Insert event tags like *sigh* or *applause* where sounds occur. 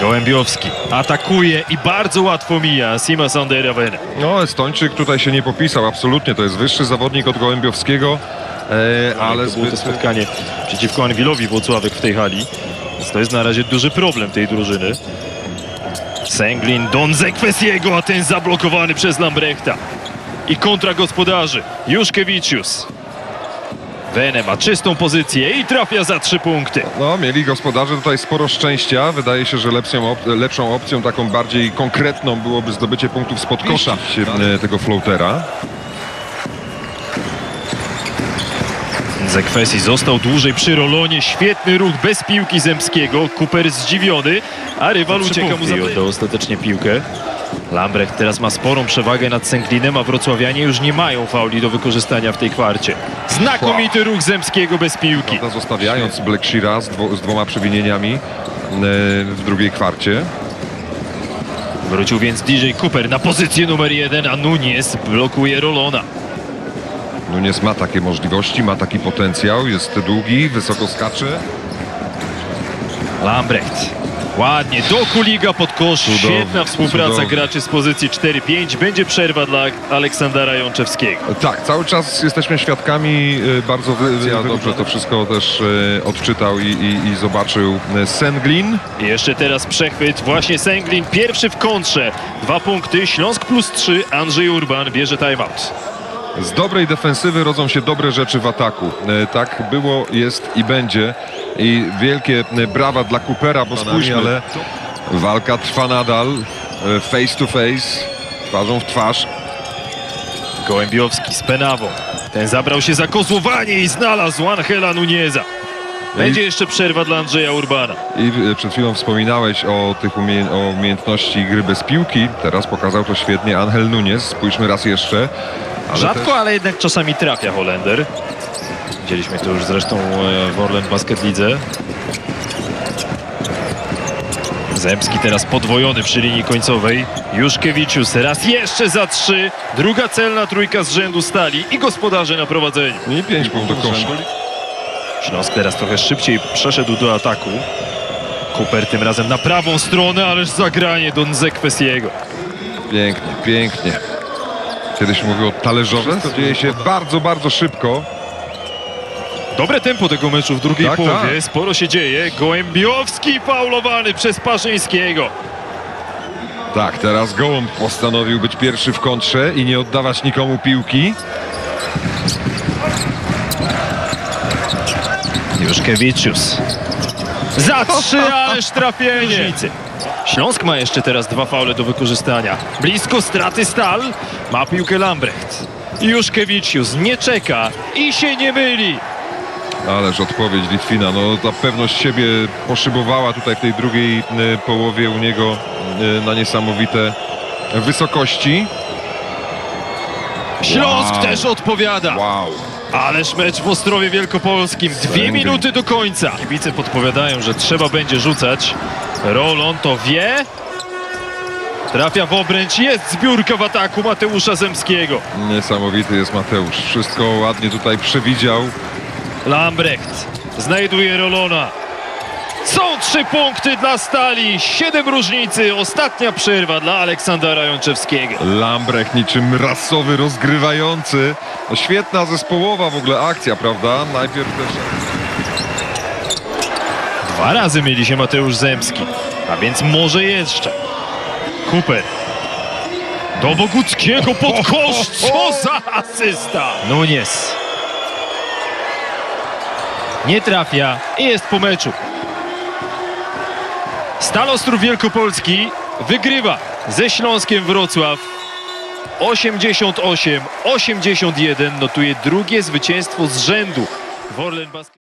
Gołębiowski atakuje i bardzo łatwo mija Sima Sanderavene. No, Estończyk tutaj się nie popisał, absolutnie. To jest wyższy zawodnik od Gołębiowskiego, e, ale to było to spotkanie przeciwko Anwilowi Włocławek w tej hali. Więc to jest na razie duży problem tej drużyny. Sęglin Don Zekwesiego, a ten zablokowany przez Lambrechta. I kontra gospodarzy. Juszkiewicius. Wene ma czystą pozycję i trafia za trzy punkty. No, mieli gospodarze tutaj sporo szczęścia. Wydaje się, że lepszą, op lepszą opcją, taką bardziej konkretną byłoby zdobycie punktów spod kosza e, tego floatera. Zekwesi został dłużej przy Rolonie. Świetny ruch bez piłki Zemskiego. Kuper zdziwiony, a rywal ucieka mu za ostatecznie piłkę. Lambrecht teraz ma sporą przewagę nad Sęklinem, a wrocławianie już nie mają fauli do wykorzystania w tej kwarcie. Znakomity ruch Zemskiego bez piłki. Prawda, zostawiając Black Sheara z, dwo z dwoma przewinieniami e, w drugiej kwarcie. Wrócił więc DJ Cooper na pozycję numer jeden, a Nunes blokuje Rolona. Nunes ma takie możliwości, ma taki potencjał, jest długi, wysoko skacze. Lambrecht. Ładnie, do Kuliga pod kosz. Cudownie, Świetna współpraca cudownie. graczy z pozycji 4-5. Będzie przerwa dla Aleksandra Jączewskiego. Tak, cały czas jesteśmy świadkami e, bardzo wy, ja dobrze to wszystko też e, odczytał i, i, i zobaczył e, Senglin. I jeszcze teraz przechwyt. Właśnie Sęglin pierwszy w kontrze. Dwa punkty. Śląsk plus trzy. Andrzej Urban bierze timeout. Z dobrej defensywy rodzą się dobre rzeczy w ataku. E, Tak było, jest i będzie. I wielkie e, brawa dla Coopera, bo spójrzmy, ale walka trwa nadal. e, Face to face, twarzą w twarz. Gołębiowski z Penawą. Ten zabrał się za kozłowanie i znalazł Angela Nunieza. Będzie jeszcze przerwa dla Andrzeja Urbana. I e, przed chwilą wspominałeś o tych umie o umiejętności gry bez piłki. Teraz pokazał to świetnie Angel Nunes. Spójrzmy raz jeszcze. Ale Rzadko, też- ale jednak czasami trafia Holender. Widzieliśmy to już zresztą e, w Orlen Basket Lidze. Zemski teraz podwojony przy linii końcowej. Juszkiewicius raz jeszcze za trzy. Druga celna trójka z rzędu stali i gospodarze na prowadzeniu. I pięć punktów do kosza. Śląsk teraz trochę szybciej przeszedł do ataku. Cooper tym razem na prawą stronę, ależ zagranie do Nzekwesiego. Pięknie, pięknie. Kiedyś mówił o talerzowe. To dzieje się bardzo, bardzo szybko. Dobre tempo tego meczu w drugiej Tak, połowie. tak. Sporo się dzieje. Gołębiowski faulowany przez Parzyńskiego. Tak, teraz Gołąb postanowił być pierwszy w kontrze i nie oddawać nikomu piłki. Juszkiewicius. Za trzy, ależ trafienie. Śląsk ma jeszcze teraz dwa faule do wykorzystania. Blisko straty Stal. Ma piłkę Lambrecht. Juszkiewicius nie czeka i się nie myli. Ależ odpowiedź Litwina, no ta pewność siebie poszybowała tutaj w tej drugiej y, połowie u niego y, na niesamowite wysokości. Śląsk Wow. też odpowiada. Wow. Ależ mecz w Ostrowie Wielkopolskim. Dwie minuty do końca. Kibice podpowiadają, że trzeba będzie rzucać. Rolon to wie. Trafia w obręcz. Jest zbiórka w ataku Mateusza Zemskiego. Niesamowity jest Mateusz. Wszystko ładnie tutaj przewidział. Lambrecht znajduje Rolona. Są trzy punkty dla Stali. Siedem różnicy. Ostatnia przerwa dla Aleksandra Jączewskiego. Lambrecht niczym rasowy rozgrywający. No świetna zespołowa w ogóle akcja, prawda? Najpierw też... Dwa razy mieli się Mateusz Zemski, a więc może jeszcze. Cooper. Do Boguckiego pod *laughs* kosz. Co za asysta! Nunes. Nie trafia i jest po meczu. Stal Ostrów Wielkopolski wygrywa ze Śląskiem Wrocław. 88-81 notuje drugie zwycięstwo z rzędu w Orlen Basket.